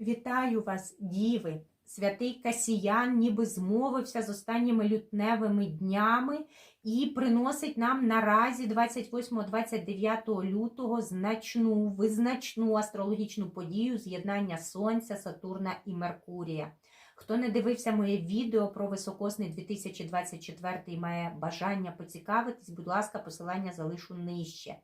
Вітаю вас, діви! Святий Касіян ніби змовився з останніми лютневими днями і приносить нам наразі 28-29 лютого значну, визначну астрологічну подію з'єднання Сонця, Сатурна і Меркурія. Хто не дивився моє відео про високосний 2024 і має бажання поцікавитись, будь ласка, посилання залишу нижче.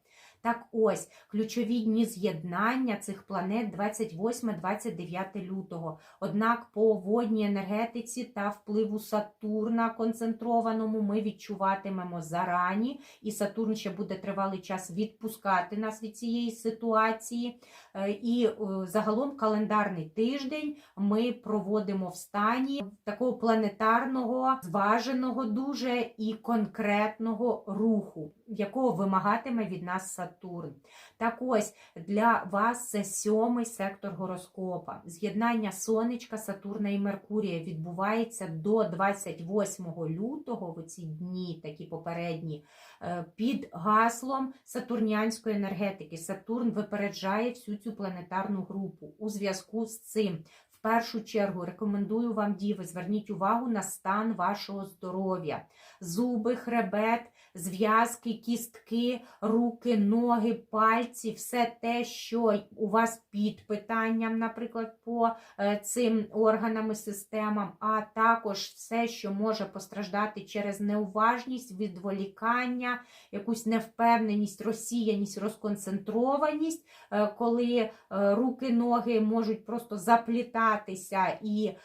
Так ось, ключові дні з'єднання цих планет 28-29 лютого. Однак по водній енергетиці та впливу Сатурна концентрованому ми відчуватимемо зарані, і Сатурн ще буде тривалий час відпускати нас від цієї ситуації. Е, І е, загалом календарний тиждень ми проводимо в стані такого планетарного, зваженого дуже і конкретного руху, якого вимагатиме від нас Сатурн. Так ось для вас це сьомий сектор гороскопа. З'єднання Сонечка, Сатурна і Меркурія відбувається до 28 лютого в ці дні, такі попередні, е, під гаслом сатурнянської енергетики. Сатурн випереджає всю цю планетарну групу. У зв'язку з цим першу чергу рекомендую вам, діви, зверніть увагу на стан вашого здоров'я, зуби, хребет, зв'язки, кістки, руки, ноги, пальці, все те, що у вас під питанням, наприклад, по е, цим органам і системам, а також все, що може постраждати через неуважність, відволікання, якусь невпевненість, розсіяність, розконцентрованість, е, коли е, руки, ноги можуть просто заплітатися і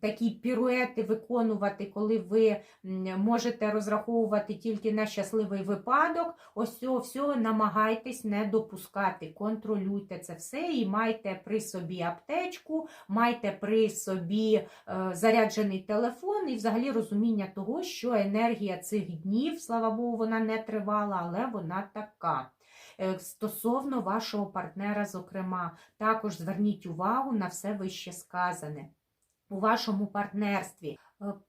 такі піруети виконувати, коли ви можете розраховувати тільки на щасливий випадок. Ось цього всього намагайтесь не допускати, контролюйте це все і майте при собі аптечку, майте при собі е, заряджений телефон і взагалі розуміння того, що енергія цих днів, слава Богу, вона не тривала, але вона така. Е, Стосовно вашого партнера, зокрема, також зверніть увагу на все вище сказане. У вашому партнерстві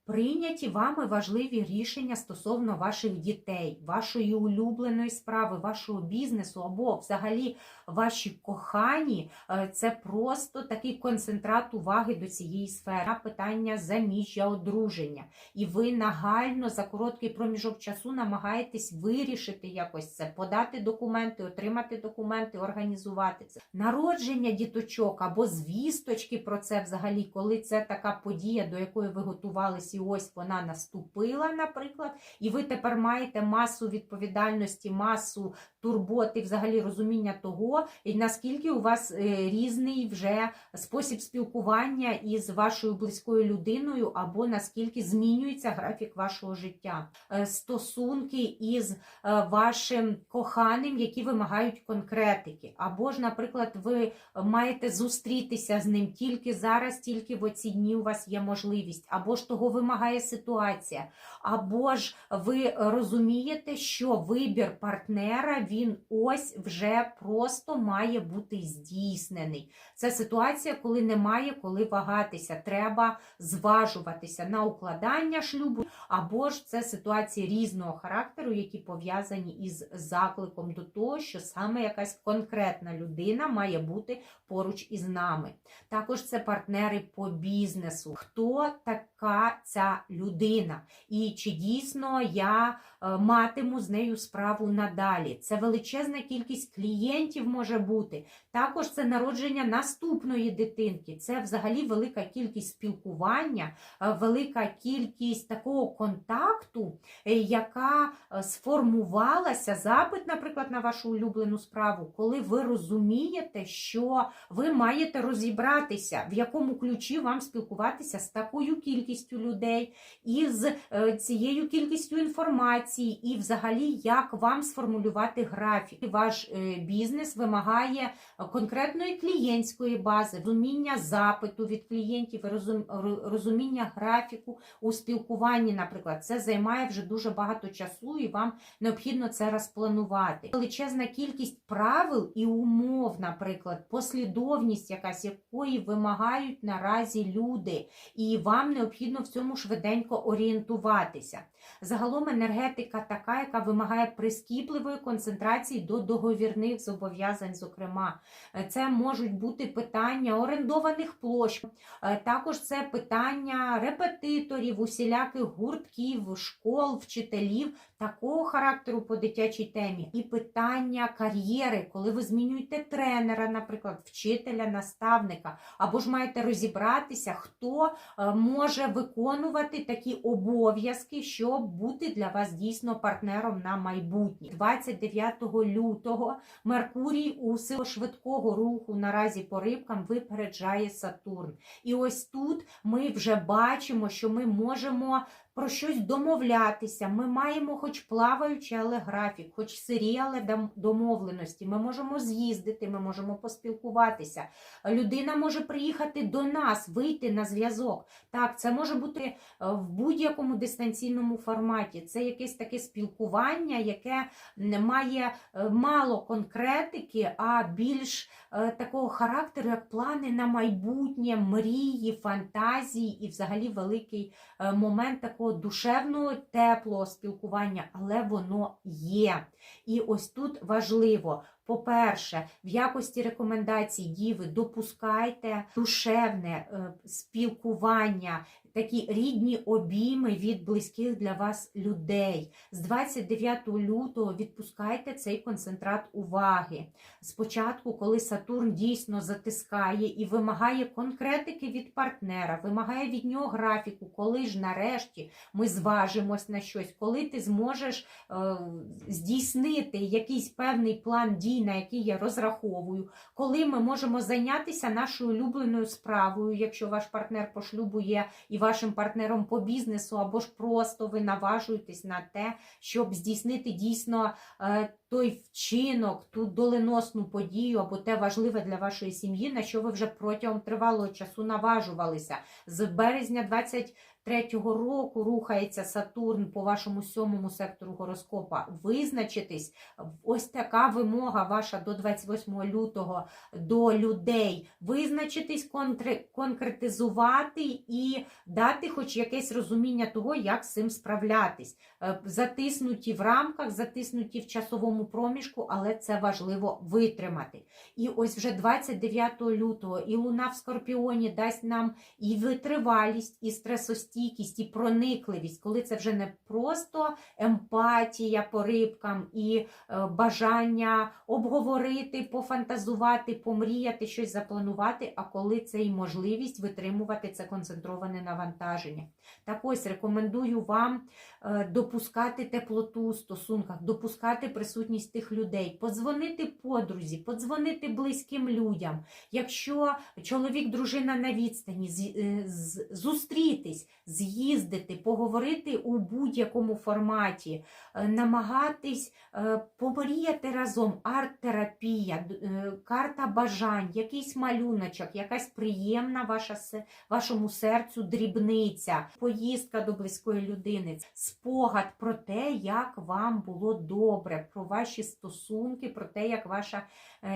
прийняті вами важливі рішення стосовно ваших дітей, вашої улюбленої справи, вашого бізнесу або взагалі ваші кохані. Е, Це просто такий концентрат уваги до цієї сфери, питання заміжжя, одруження. І ви нагально за короткий проміжок часу намагаєтесь вирішити якось це, подати документи, отримати документи, організувати це. Народження діточок або звісточки про це взагалі, коли це така подія, до якої ви готувалися, і ось вона наступила, наприклад, і ви тепер маєте масу відповідальності, масу турботи, взагалі розуміння того, і наскільки у вас е, різний вже спосіб спілкування із вашою близькою людиною, або наскільки змінюється графік вашого життя, Е, стосунки із е, вашим коханим, які вимагають конкретики, або ж, наприклад, ви маєте зустрітися з ним тільки зараз, тільки в оці дні у вас є можливість, або ж того вимагає ситуація, або ж ви розумієте, що вибір партнера він ось вже просто має бути здійснений. Це ситуація, коли немає коли вагатися, треба зважуватися на укладання шлюбу, або ж це ситуації різного характеру, які пов'язані із закликом до того, що саме якась конкретна людина має бути поруч із нами. Також це партнери по бізнесу. Хто така ця людина? І чи дійсно я е, матиму з нею справу надалі? Це величезна кількість клієнтів може бути. Також це народження наступної дитинки. Це взагалі велика кількість спілкування, е, велика кількість такого контакту, е, яка сформувалася, запит, наприклад, на вашу улюблену справу, коли ви розумієте, що ви маєте розібратися, в якому ключі вам спілкуватися з такою кількістю людей, і з е, цією кількістю інформації, і взагалі як вам сформулювати графік. Ваш е, бізнес вимагає конкретної клієнтської бази, розуміння запиту від клієнтів, розуміння графіку у спілкуванні, наприклад, це займає вже дуже багато часу, і вам необхідно це розпланувати. Величезна кількість правил і умов, наприклад, послідовність якась, якої вимагають наразі люди, і вам необхідно необхідно в цьому швиденько орієнтуватися. Загалом енергетика така, яка вимагає прискіпливої концентрації до договірних зобов'язань, зокрема. Це можуть бути питання орендованих площ, е, також це питання репетиторів, усіляких гуртків, школ, вчителів такого характеру по дитячій темі. І питання кар'єри, коли ви змінюєте тренера, наприклад, вчителя, наставника, або ж маєте розібратися, хто е, може виконувати такі обов'язки, щоб бути для вас дійсно партнером на майбутнє. 29 лютого Меркурій у силу швидкого руху наразі по рибкам випереджає Сатурн. І ось тут ми вже бачимо, що ми можемо про щось домовлятися. Ми маємо хоч плаваючий, але графік, хоч серіали дом- домовленості. Ми можемо з'їздити, ми можемо поспілкуватися. Людина може приїхати до нас, вийти на зв'язок. Так, це може бути е, в будь-якому дистанційному форматі. Це якесь таке спілкування, яке має е, мало конкретики, а більш е, такого характеру, як плани на майбутнє, мрії, фантазії і взагалі великий момент такого душевного, теплого спілкування, але воно є. І ось тут важливо. По-перше, в якості рекомендацій діви допускайте душевне е, спілкування, такі рідні обійми від близьких для вас людей. З 29 лютого відпускайте цей концентрат уваги. Спочатку, коли Сатурн дійсно затискає і вимагає конкретики від партнера, вимагає від нього графіку, коли ж нарешті ми зважимось на щось, коли ти зможеш е, здійснити якийсь певний план дій, на який я розраховую, коли ми можемо зайнятися нашою улюбленою справою, якщо ваш партнер по шлюбу є і вашим партнером по бізнесу, або ж просто ви наважуєтесь на те, щоб здійснити дійсно е, той вчинок, ту доленосну подію або те важливе для вашої сім'ї, на що ви вже протягом тривалого часу наважувалися. З березня 23-го року рухається Сатурн по вашому сьомому сектору гороскопа. Визначитись, ось така вимога ваша до 28 лютого до людей. Визначитись, конкретизувати і дати хоч якесь розуміння того, як з цим справлятись. Е, Затиснуті в рамках, затиснуті в часовому проміжку, але це важливо витримати. І ось вже 29 лютого і луна в Скорпіоні дасть нам і витривалість, і стресостійкість, і проникливість, коли це вже не просто емпатія по рибкам і е, бажання обговорити, пофантазувати, помріяти, щось запланувати, а коли це і можливість витримувати це концентроване навантаження. Так ось рекомендую вам е, допускати теплоту у стосунках, допускати присутність тих людей, подзвонити подрузі, подзвонити близьким людям. Якщо чоловік, дружина на відстані, е, зустрітись, з'їздити, поговорити у будь-якому форматі, е, намагатись е, помріяти разом, арт-терапія, е, карта бажань, якийсь малюночок, якась приємна ваша, вашому серцю дрібниця, поїздка до близької людини, спогад про те, як вам було добре, про ваші стосунки, про те, як ваша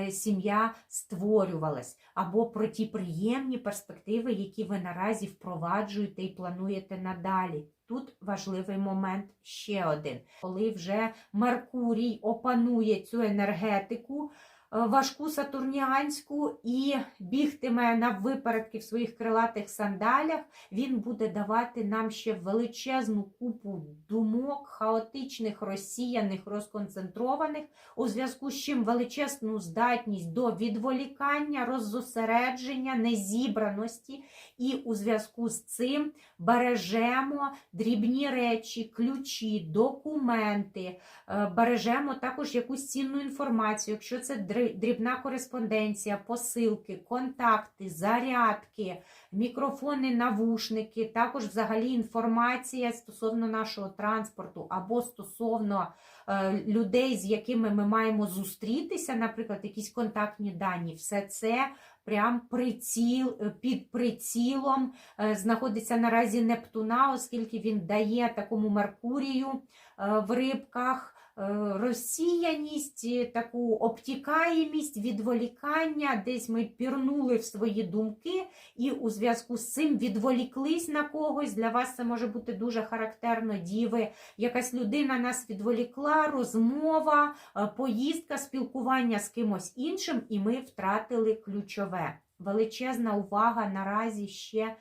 сім'я створювалась, або про ті приємні перспективи, які ви наразі впроваджуєте і плануєте надалі. Тут важливий момент ще один, коли вже Меркурій опанує цю енергетику. Е, Важку сатурніанську і бігтиме на випередки в своїх крилатих сандалях, він буде давати нам ще величезну купу думок, хаотичних, розсіяних, розконцентрованих, у зв'язку з чим величезну здатність до відволікання, роззосередження, незібраності, і у зв'язку з цим бережемо дрібні речі, ключі, документи, е, бережемо також якусь цінну інформацію, якщо це дрібна кореспонденція, посилки, контакти, зарядки, мікрофони, навушники, також взагалі інформація стосовно нашого транспорту або стосовно е, людей, з якими ми маємо зустрітися, наприклад, якісь контактні дані, все це прям приціл, е, під прицілом е, знаходиться наразі Нептуна, оскільки він дає такому Меркурію в рибках. Е, Розсіяність, е, таку обтікаємість, відволікання, десь ми пірнули в свої думки і у зв'язку з цим відволіклись на когось. Для вас це може бути дуже характерно, діви. Якась людина нас відволікла, розмова, е, поїздка, спілкування з кимось іншим, і ми втратили ключове. Величезна увага наразі ще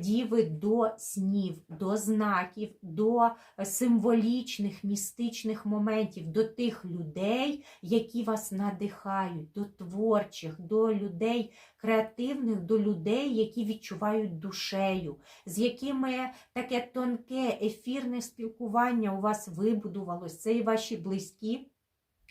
діви до снів, до знаків, до е, символічних, містичних моментів, до тих людей, які вас надихають, до творчих, до людей креативних, до людей, які відчувають душею, з якими таке тонке ефірне спілкування у вас вибудувалось. Це і ваші близькі.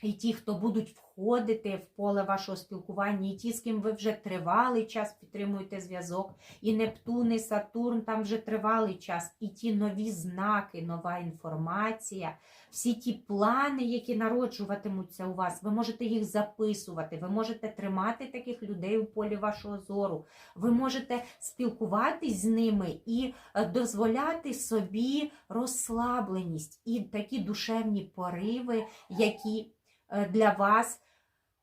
І ті, хто будуть входити в поле вашого спілкування, і ті, з ким ви вже тривалий час підтримуєте зв'язок, і Нептун, і Сатурн там вже тривалий час, і ті нові знаки, нова інформація, всі ті плани, які народжуватимуться у вас, ви можете їх записувати, ви можете тримати таких людей у полі вашого зору, ви можете спілкуватись з ними і е, дозволяти собі розслабленість і такі душевні пориви, які для вас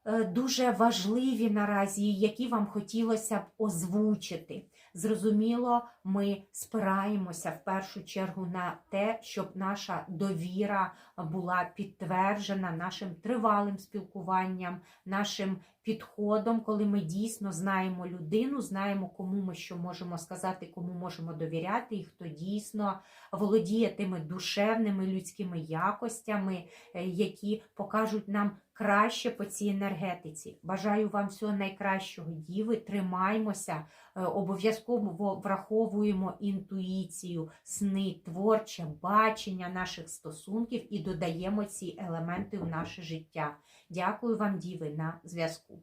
е, дуже важливі наразі, які вам хотілося б озвучити. Зрозуміло, ми спираємося в першу чергу на те, щоб наша довіра була підтверджена нашим тривалим спілкуванням, нашим підходом, коли ми дійсно знаємо людину, знаємо, кому ми що можемо сказати, кому можемо довіряти, і хто дійсно володіє тими душевними людськими якостями, е, які покажуть нам краще по цій енергетиці. Бажаю вам всього найкращого, діви. Тримаймося, обов'язково враховуємо інтуїцію, сни, творче бачення наших стосунків і додаємо ці елементи в наше життя. Дякую вам, діви, на зв'язку.